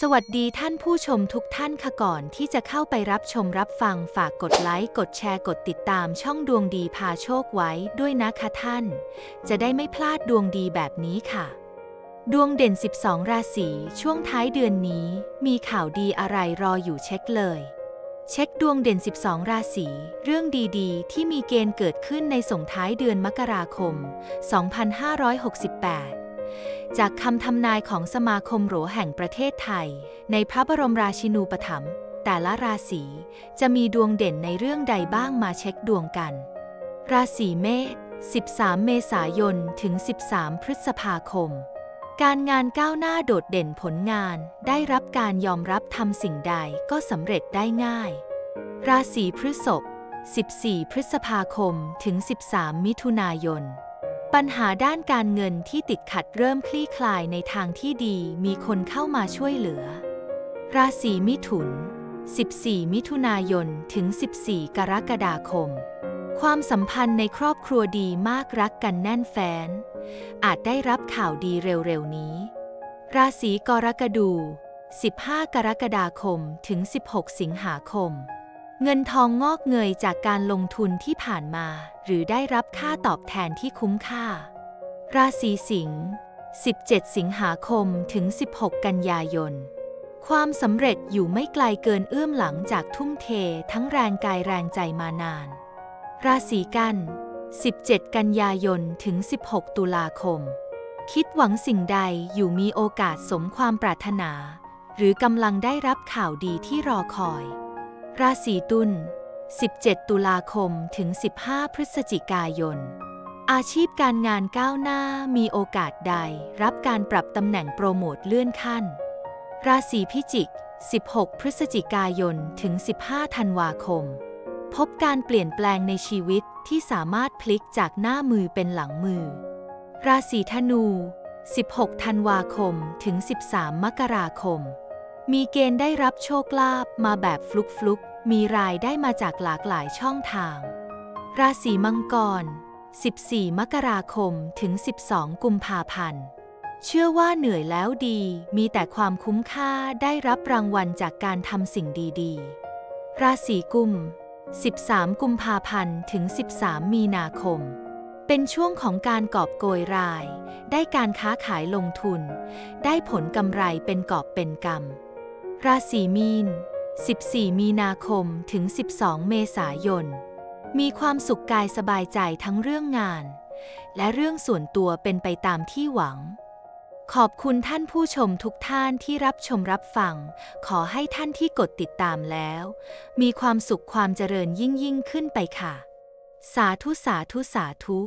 สวัสดีท่านผู้ชมทุกท่านค่ะก่อนที่จะเข้าไปรับชมรับฟังฝากกดไลค์กดแชร์กดติดตามช่องดวงดีพาโชคไว้ด้วยนะคะท่าน จะได้ไม่พลาดดวงดีแบบนี้ค่ะ ดวงเด่น 12 ราศีช่วงท้ายเดือนนี้ มีข่าวดีอะไรรออยู่เช็คเลย เช็คดวงเด่น 12 ราศีเรื่องดีๆ ที่มีเกณฑ์เกิดขึ้นในส่งท้ายเดือนมกราคม 2568 จากคำทำนายของสมาคมโหรแห่งประเทศไทย ในพระบรมราชินูปถัมภ์แต่ละราศีจะมีดวงเด่นในเรื่องใดบ้างมาเช็คดวงกัน ราศีเมษ 13 เมษายน ถึง 13 พฤษภาคม การงานก้าวหน้าโดดเด่นผลงาน ได้รับการยอมรับทำสิ่งใดก็สำเร็จได้ง่าย ราศีพฤษภ 14 พฤษภาคม ถึง 13 มิถุนายน ปัญหาด้านการเงินที่ติดขัดเริ่มคลี่คลายในทางที่ดีมีคนเข้ามาช่วยเหลือ ราศีมิถุน 14 มิถุนายน ถึง 14 กรกฎาคม ความสัมพันธ์ในครอบครัวดีมากรักกันแน่นแฟ้นอาจได้รับข่าวดีเร็วๆนี้ ราศีกรกฎู 15 กรกฎาคม ถึง 16 สิงหาคม เงินทองงอกเงยจากการลงทุนที่ผ่านมา หรือได้รับค่าตอบแทนที่คุ้มค่า ราศีสิงห์ 17 สิงหาคมถึง 16 กันยายน ความสำเร็จอยู่ไม่ไกลเกินเอื้อมหลังจากทุ่มเททั้งแรงกายแรงใจมานาน ราศีกัน 17 กันยายนถึง 16 ตุลาคม คิดหวังสิ่งใดอยู่มีโอกาสสมความปรารถนา หรือกำลังได้รับข่าวดีที่รอคอย ราศีตุล 17 ตุลาคมถึง 15 พฤศจิกายน อาชีพการงานก้าวหน้ามีโอกาสใด รับการปรับตำแหน่งโปรโมทเลื่อนขั้น ราศีพิจิก 16 พฤศจิกายนถึง 15 ธันวาคม พบการเปลี่ยนแปลงในชีวิตที่สามารถพลิกจากหน้ามือเป็นหลังมือ ราศีธนู 16 ธันวาคมถึง 13 มกราคม มีเกณฑ์ได้รับโชคลาภมาแบบฟลุกฟลุกๆ มีรายได้มาจากหลากหลายช่องทาง ราศีมังกร 14 มกราคมถึง 12 กุมภาพันธ์ เชื่อว่าเหนื่อยแล้วดี มีแต่ความคุ้มค่าได้รับรางวัลจากการทำสิ่งดีๆ ราศีกุม 13 กุมภาพันธ์ถึง 13 มีนาคมเป็นช่วงของการกอบโกยราย ได้การค้าขายลงทุน ได้ผลกำไรเป็นกอบเป็นกำ ราศีมีน 14 มีนาคมถึง 12 เมษายน มีความสุขกายสบายใจทั้งเรื่องงาน และเรื่องส่วนตัวเป็นไปตามที่หวัง ขอบคุณท่านผู้ชมทุกท่านที่รับชมรับฟัง ขอให้ท่านที่กดติดตามแล้ว มีความสุขความเจริญยิ่งยิ่งขึ้นไปค่ะ สาธุสาธุสาธุ